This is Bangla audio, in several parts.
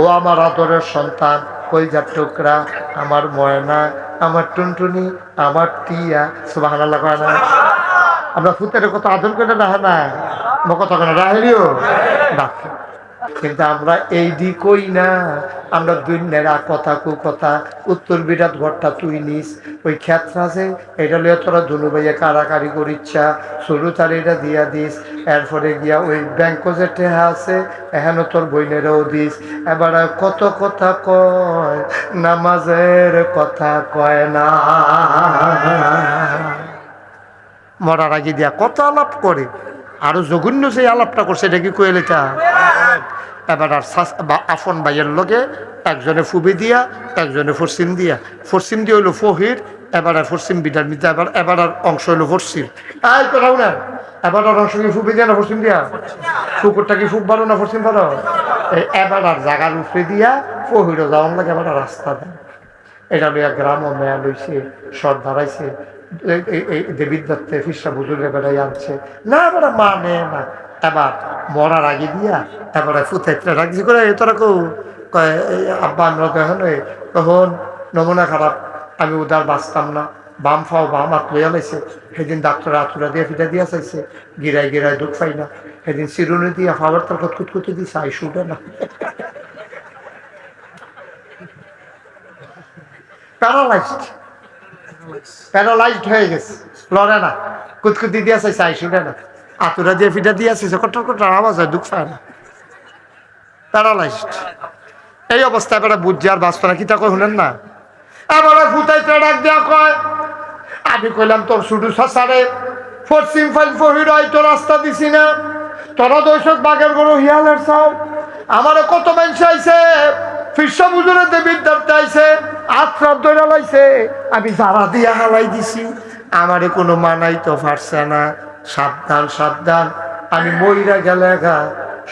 ও আমার আদরের সন্তান কইজার টুকরা, আমার ময়না, আমার টুনটুনি, আমার টিয়া সুবাহ কয় না। আমরা ফুতের কত আদর করে রাহা না? কথা কত রাহেলিও রাখি। কিন্তু আমরা এই দি কই না। আমরা নেড়া কথা কু কথা, উত্তর বিরাট ঘরটা তুই নিস। ওই ক্ষেত্র আছে, এটা লিয়ে তোরা দুনু ভাইয়া কারাকারি করিচ্ছা, শুরু তার এটা দিয়া দিস। এরপরে গিয়া ওই ব্যাংক যে টেহা আছে এখানে তোর বইনেরও দিস। এবার কত কথা কয়, নামাজের কথা কয় না। মরার আগে দিয়া কত আলাপ করে, আরও জঘন্য সেই আলাপটা করছে, এটা কি কয়ে লেখা? এবার আর আফন ভাইয়ের লগে একজনে ফুবি দিয়া, একজনে ফরসিম দিয়া। ফরসিম দিয়ে হইল ফহির এবার আর ফরসিম বিটার মিতা এবার এবার আর অংশ হইল ফরসিম আই কোথাও না এবার আর অংশ কি ফুবি দিয়া না ফরসিম দিয়া? ফুকুরটা কি ফুক ভালো না ফরসিম এই এবার আর জাগার উপরে দিয়া ফহিরও যাওয়ার লাগে এবার আর রাস্তা দেয় এটা লইয়া গ্রাম ও মেয়া লইছে সর দাঁড়াইছে দেবীর দত্তে ফিসা বুজুর্গে বেড়াই আনছে। না এবারে মা নেয় না। এবার মরার আগে দিয়া এবারে ফুথাইতে রাখছি করে এ তোরা কেউ কয় আব্বা আমরা তো এখন তখন নমুনা খারাপ আমি উদার বাঁচতাম না বাম ফাও বাম হাত লইয়া লাইছে সেদিন ডাক্তার আতুরা দিয়ে ফিটা দিয়া চাইছে গিরাই গিরাই দুঃখ পাই না সেদিন চিরুনি দিয়া ফাওয়ার তার খুঁতখুতি দিছে আইসু উঠে না। প্যারালাইজড প্যারালাইজড হয়ে গেছে লড়ে না কুতকুতি দিয়ে চাইছে আইসুটা না। আতুরা দিয়ে ফিটা দিয়ে কটর কটর আওয়াজ হয়, দুঃখ পায় না। প্যারালাইজড। এই অবস্থায় বুঝছে, আর না, কি তা কই শুনেন না? ডাক দেওয়া কয়, আমি কইলাম, তোর শুধু সাসারে, পশ্চিম ফাইল ফহির তো রাস্তা দিছি না। তোরা দৈশক বাগের গরু হিয়ালের চাও আমারে কত মানুষ আইছে, ফিরসা বুজুরে দেবীর দরতে আইছে আত্রাপ ধরে লাইছে। আমি যারা দিয়া হালাই দিছি, আমারে কোনো মানাই তো পারছে না। সাবধান সাবধান। আমি মইরা গেলে গা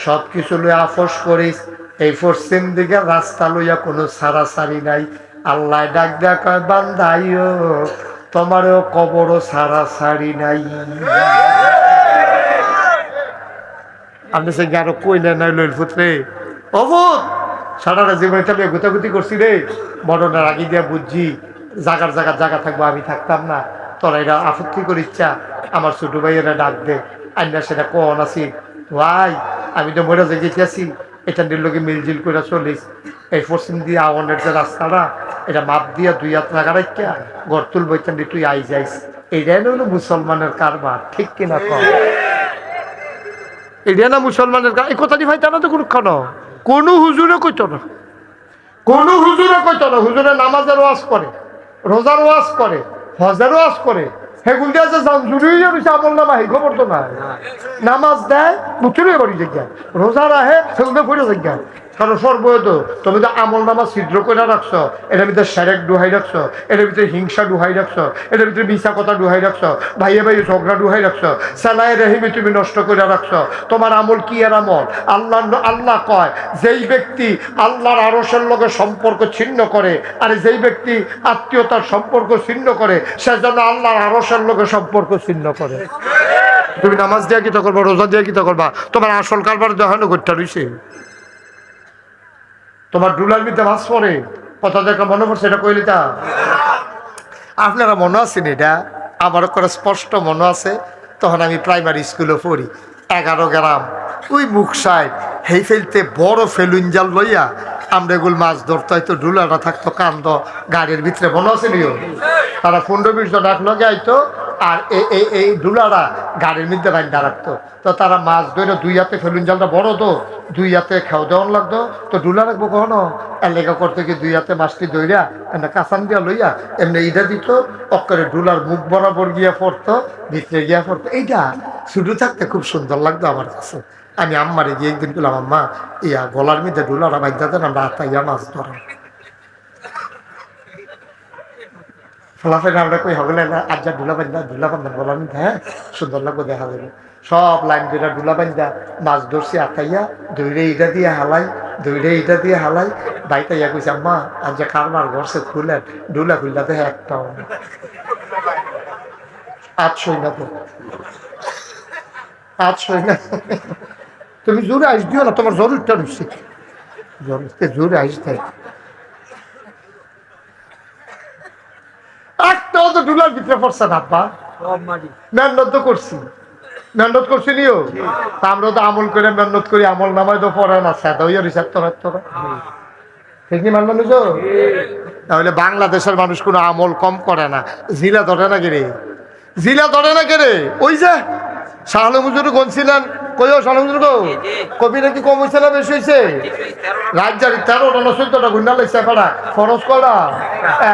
সব কিছু লইয়া আফস করিস। এই পশ্চিম দিকে রাস্তা লইয়া কোনো সারাসারি নাই। আল্লাহ ডাক দেয়া কয় বান্দাইও তোমারও কবরও সারাসারি নাই। আপনি সে আরও কইলে নাই লইল ফুটরে অভূত সারাটা জীবনে তাহলে গুতাগুতি করছি রে। মরণের আগে দিয়া বুঝছি, জাগার জাগার জায়গা থাকব, আমি থাকতাম না। তোরা এরা আপত্তি করি ইচ্ছা আমার ছোট ভাইয়েরা ডাক দে। আইনা সেটা কন আছি? ভাই, আমি তো মরে যে গেছি এটা নির্লোকে মিলজিল করে চলিস। এই পশ্চিম দিয়ে আওয়ানের যে রাস্তাটা, এটা মাপ দিয়া দুই হাত টাকা রাখিয়া গড় তুলবো তুই আই যাইস। এইটাই হলো মুসলমানের কারবার, ঠিক কিনা কর এটা না মুসলমানের এই কথাটি ভাই তারা তো কোনো ক্ষণ কোনো হুজুরে কইত না। কোনো হুজুরে কইত না। হুজুরে নামাজের ওয়াজ করে, রোজার ওয়াজ করে, হজের ওয়াজ করে। সেগুল দিয়ে আছে হয়ে রয়েছে আমল নামা সেই খবর তো নাই। নামাজ দেয় মুচুরে করি জায়গায় রোজা রাহে সেগুলো পড়ে জায়গায় কারণ সর্বত তুমি তো আমল নামা ছিদ্র করে রাখছ। এটার ভিতরে সেরেক ডুহাই রাখছ। এটার ভিতরে হিংসা ডুহাই রাখছ। এটার ভিতরে মিশা কথা ডুহাই রাখছ। ভাইয়ে ভাইয়ে ঝগড়া ডুহাই রাখছ। সেলাই রেহিমি তুমি নষ্ট করে রাখছ। তোমার আমল কি এর আমল? আল্লাহ আল্লাহ কয়, যেই ব্যক্তি আল্লাহর আরসের লগে সম্পর্ক ছিন্ন করে, আর যেই ব্যক্তি আত্মীয়তার সম্পর্ক ছিন্ন করে, সে যেন আল্লাহর আরসের লগে সম্পর্ক ছিন্ন করে। তুমি নামাজ দিয়ে কিতা করবা, রোজা দিয়ে কিতা করবা? তোমার আসল কারবার দেখানো করতে রয়েছে তোমার ডুলার মিতে মাছ পরে কথা দেখা মনে পড়ছে, এটা কইলি তা? আপনারা মনে আছেন এটা? আমারও করে স্পষ্ট মনে আছে, তখন আমি প্রাইমারি স্কুলে পড়ি, এগারো গ্রাম। ওই মুখ সাইড হেই ফেলতে বড় ফেলুন জাল লইয়া আমরা এগুলো মাছ ধরতে হয়তো ডুলাটা থাকতো, কান্দ, গাড়ির ভিতরে মনে আছে নিও? তারা পনেরো বিশ জন এক লগে আইতো আর এই এই ডুলারা গাড়ির মধ্যে রান্না রাখতো। তো তারা মাছ ধরে দুই হাতে ফেলুন জালটা বড় তো দুই হাতে খেও দেওয়ান লাগতো তো ডুলা রাখব কখনো এলাকা করতে গিয়ে দুই হাতে মাছটি দইরা এমনি কাঁচান দিয়া লইয়া এমনি ইটা দিত অক্ষরে ডুলার মুখ বরাবর গিয়া পড়তো, ভিতরে গিয়া পড়তো। এইটা শুধু থাকতে খুব সুন্দর লাগতো আমার কাছে। আমি আম্মারে গিয়ে একদিন বললাম আম্মা, ইয়া গলার মধ্যে ডুলারা বাইদ্যা দেন, আমরা আতাইয়া মাছ ধরাম। কই না আজ যা ডুলা ডুলা হ্যাঁ? সুন্দর লাগবে দেখা যাবে। সব লাইন দুইটা ডুলা বান্ধা মাছ ধরছি, আতাইয়া দৌড়ে ইটা দিয়ে হালাই দৌড়ে ইটা দিয়ে হালাই বাইতে ইয়া কইছে, আম্মা যে কারবার ঘরছে, খুলেন ডুলা খুললা দেখে একটাও সই না তো। আজ না। তুমি জোরে আইস দিও না, তোমার জরুরটা রয়েছে জোরে জোরে আসতে একটাও তো ডুলার ভিতরে পড়ছে না, আব্বা। মেহনত তো করছি। মেহনত করছি নিও? তা আমরা তো আমল করে মেহনত করি, আমল নামায় তো পড়ে না স্যাদ হইয়া রিসার্চ তোরা তোরা ঠিক নি মানব নিছো তাহলে বাংলাদেশের মানুষ কোনো আমল কম করে না। জিলা ধরে না কেরে জিলা ধরে না কেরে ওই যে শাহলু মুজুর গনছিলেন কইও গো কম হয়েছে না বেশি হয়েছে রাজ্যারি তেরোটা না চোদ্দটা গুন্ডা লাগছে পাড়া। ফরজ করা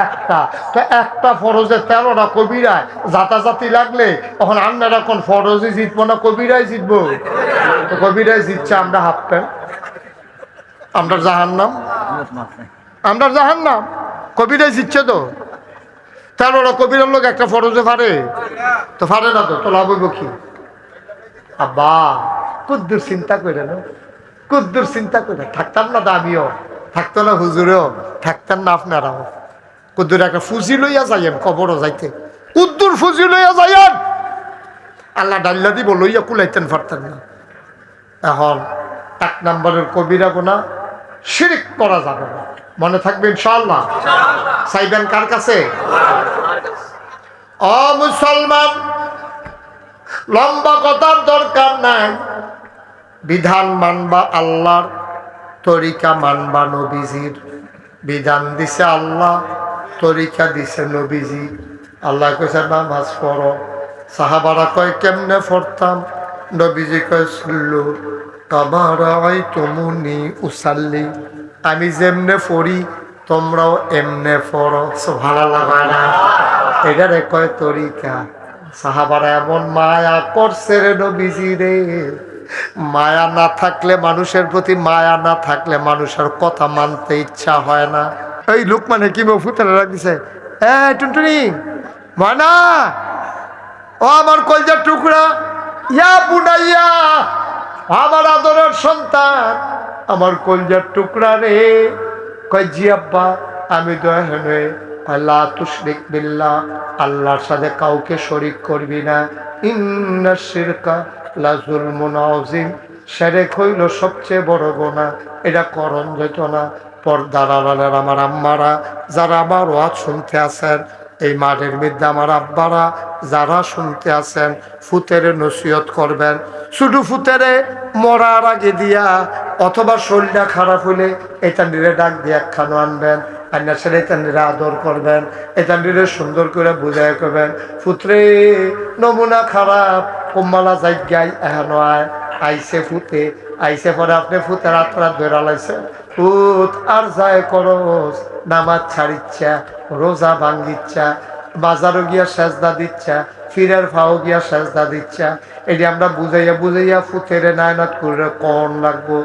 একটা। তো একটা ফরজে তেরোটা কবিরায়। জাতাজাতি লাগলে তখন আমরা কোন ফরজই জিতবো না কবিরাই জিতবো? তো কবিরাই জিতছে আমরা হাফ প্যান্ট। আমরা জাহান নাম আমরা জাহান নাম কবিরাই জিতছে তো। তেরোটা কবিরের লোক একটা ফরজে ফারে তো ফারে না তো তোলা বইব কি? আব্বা কুদ্দুর চিন্তা করে না। কুদ্দুর চিন্তা করে থাকতাম না দামিও। থাকতো না হুজুরেও। থাকতেন না আপনারাও। কুদ্দুর একটা ফুজি লইয়া যাইয়েন কবরও যাইতে। কুদ্দুর ফুজি লইয়া যাইয়েন। আল্লাহ ডাল্লা দিব লইয়া কুলাইতেন পারতেন না। এখন এক নম্বরের কবিরা গোনা শিরিক করা যাবে না। মনে থাকবে ইনশাল্লাহ চাইবেন কার কাছে? অ মুসলমান লম্বা কথার দরকার নাই। বিধান মানবা আল্লাহর, তরিকা মানবা নবীজির। বিধান দিছে আল্লাহ, তরিকা দিছে নবীজি। আল্লাহ কইছে, নামাজ পড়ো। সাহাবারা কয়, কেমনে পড়তাম? নবীজি কয় শুনলো কামারাই তুমুনি উসাল্লি। আমি যেমনে পড়ি, তোমরাও এমনে পড়ো। ভালো লাগা না এটারে কয় তরিকা। সাহাবারা এমন মায়া করছে রে নবীজি রে। মায়া না থাকলে মানুষের প্রতি মায়া না থাকলে মানুষের কথা মানতে ইচ্ছা হয় না। এই লোক মানে কি ফুটারে রাখছে এ টুনটুনি মানা ও আমার কলজার টুকরা, ইয়া বুড়াইয়া আমার আদরের সন্তান, আমার কলজার টুকরা রে। কয়, জি আব্বা, আমি দয়াহনে আল্লাহ তুশরিক বিল্লাহ, আল্লাহর সাথে কাউকে শরিক করবি না। ইন্না শিরকা লাজুল মুনাজিম সেরেক হইল সবচেয়ে বড় গোনা এটা করণ যেত না। পর্দার আড়ালের আমার আম্মারা, যারা আমার ওয়াজ শুনতে আছেন, এই মাঠের মধ্যে আমার আব্বারা যারা শুনতে আছেন, ফুতেরে নসিহত করবেন। শুধু ফুতেরে মরার আগে দিয়া, অথবা শরীরটা খারাপ হলে এটা নিরে ডাক দিয়ে একখানো আনবেন। ছেলে এটা আদর করবেন, এটা নিরে সুন্দর করে বুঝাই করবেন ফুতরে, নমুনা খারাপ কোম্মালা জায়গায় এহানো আয় আইসে ফুতে আইসে পরে আপনি ফুতের আত্রা ধরা লাইছে ফুত আর যায় করস, নামাজ ছাড়িচ্ছা, রোজা ভাঙ্গিচ্ছা, বাজারও গিয়া সেজদা দিচ্ছা, ফিরের ফাও গিয়া সেজদা দিচ্ছা। এটি আমরা বুঝাইয়া বুঝাইয়া ফুতেরে নায়নাত করে কন লাগবো?